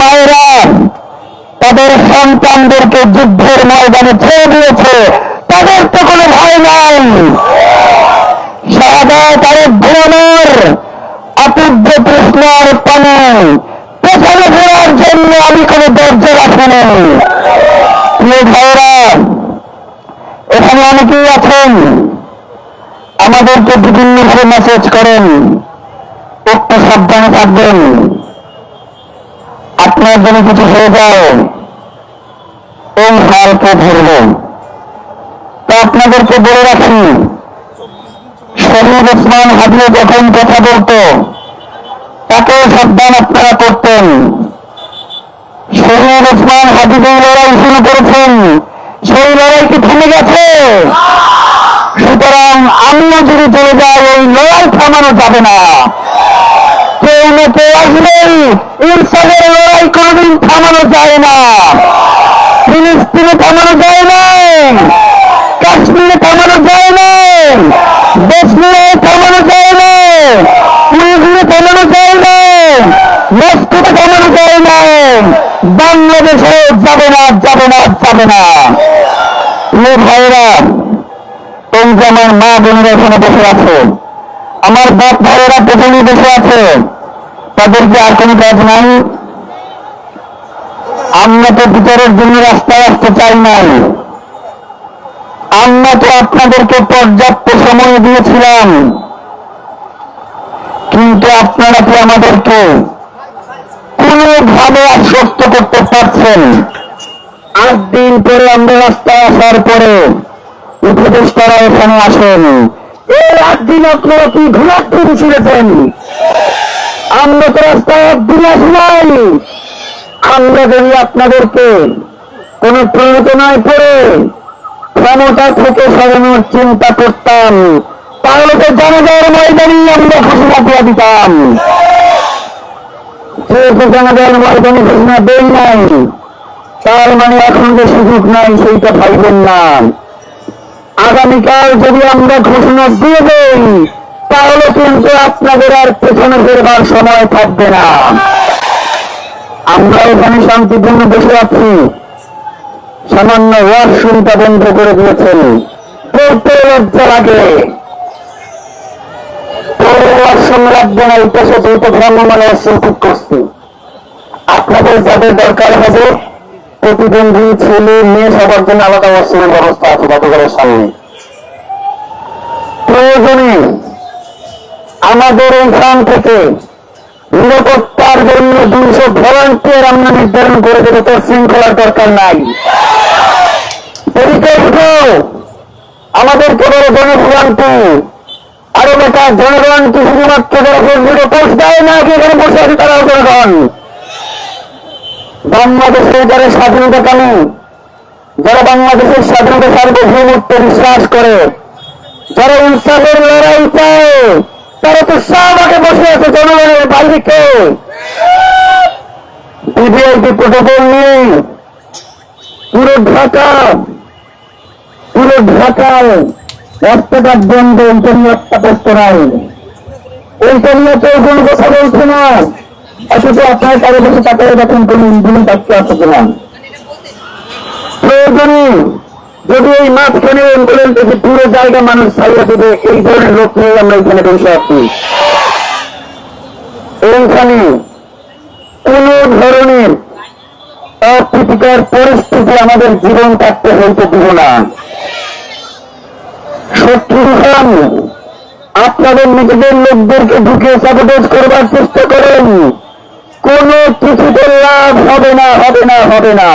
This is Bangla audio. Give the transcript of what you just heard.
মায়েরা তাদের সন্তানদেরকে যুদ্ধের ময়দানে ছেড়ে দিয়েছে। তাদের তো কোনো ভয় নাই। শাহাদাত আরেক ঘুমানোর অতীব্র পেছনে ফেরার জন্য আমি কোনো দরজা রাখিনি। এখানে অনেকেই আছেন। আমাদেরকে বিভিন্নভাবে মেসেজ করেন। একটু সাবধানে থাকবেন। আপনার জন্য কিছু হয়ে যায়। এই হারকে ধরব তো আপনাদেরকে বলে রাখি, শহীদ ওসমান হাবিয়ে যখন কথা বলতো, তাকে সাবধান আপনারা করতেন। শহীদ ওসমান হাবিব লড়াই শুরু করেছেন, সেই লড়াই কি থেমে গেছে? সুতরাং আমিও যদি চলে যাই ওই লড়াই থামানো যাবে না। কেউ আসলেই ইনসানের লড়াই কোনদিন থামানো যায় না। ফিলিস্তিনে থামানো যায় না। কাশ্মীরে থামানো যায় না। দেশমিরে থামানো যায় না। পুরুষে থামানো যায় না। মস্কোতে থামানো যায় না। বাংলাদেশে যাবে না যাবে না যাবে না। ভাইরা এই যে আমার মা বোনেরা এখানে বসে আছে। আমার বাপ ভাইয়েরা পেছনে বসে আছে। তাদেরকে আর কোনো কাজ নাই। আমরা তো বিচারের জন্য রাস্তায় আসতে চাই নাই। আমরা তো আপনাদেরকে পর্যাপ্ত সময় দিয়েছিলাম। কিন্তু আপনারা কি আমাদেরকে কোনোভাবে আশ্বস্ত করতে পারছেন? আট দিন পরে আমরা রাস্তায় আসার পরে উপদেষ্টারা এখানে আসেন। এই আট দিন আপনারা কি ঘোরাতে ছিলেছেন আমরা তো রাস্তায় আসি নাই আমরা যদি আপনাদেরকে কোন প্রয়োজনায় পড়ে ক্ষমতা থেকে সরানোর চিন্তা করতাম, তাহলে তো জনগণের ময়দানেই আমরা ঘোষণা দিয়ে দিতাম। যেহেতু জনগণের ময়দানে ঘোষণা দেই নাই, তার মানে এখন যে সুযোগ নাই, সেইটা ভাববেন না। আগামীকাল যদি আমরা ঘোষণা দিয়ে দেই তাহলে কিন্তু আপনাদের আর পেছনে ফেরবার সময় থাকবে না। আমরা এখানে শান্তিপূর্ণ বসে আছি। সামান্য ওয়াশরুমটা বন্ধ করে দিয়েছেন। পড়তে লজ্জা লাগে। আপনাদের যাদের দরকার হবে প্রতিবন্ধী ছেলে, মেয়ে সবার জন্য আলাদা ব্যবস্থা আছে জাদুঘরের সামনে। আমাদের এইখান থেকে নিরাপত্তার জন্য দুইশো ভলান্টিয়ার আমরা নির্ধারণ করে দেবো তো শৃঙ্খলার দরকার নাই। আমাদের কেবল জনভোগান্তি আরও বেটা জনগণ কি শুধুমাত্র যারা দেয় না, কি এখানে বসে আছে তারাও জনগণ। বাংলাদেশের যারা স্বাধীনতা কামী, যারা বাংলাদেশের স্বাধীনতা সার্বভৌমত্ব বিশ্বাস করে, যারা ইনসাফের লড়াই চায় তারা তো আগে বসে আছে, জনগণের বাইরে কে বিবিআইপি প্রোটোকল নিয়ে পুরো ঢাকা, পুরো ঢাকায় রাস্তাঘাট বন্ধ একটা প্রশ্ন নাই এইটা নিয়ে কেউ কোনো কথা বলছে না। অথচ আপনার কারও বসে তাকায় দেখেন কোন ইঞ্জিন থাকতে আছে কিনা। প্রয়োজনে যদি এই মাঝখানে অ্যাম্বুলেন্স থেকে পুরো জায়গা মানুষ ছাড়িয়ে দেবে, এই ধরনের লোক নিয়ে আমরা এখানে বসে আছি। এইখানে কোন ধরনের অপ্রীতিকর পরিস্থিতি আমাদের জীবন থাকতে হইতে দিব না। শত্রু আপনাদের নিজেদের লোকদেরকে ঢুকে সাপোর্টেজ করবার চেষ্টা করেন। কোন কিছুতে লাভ হবে না হবে না হবে না।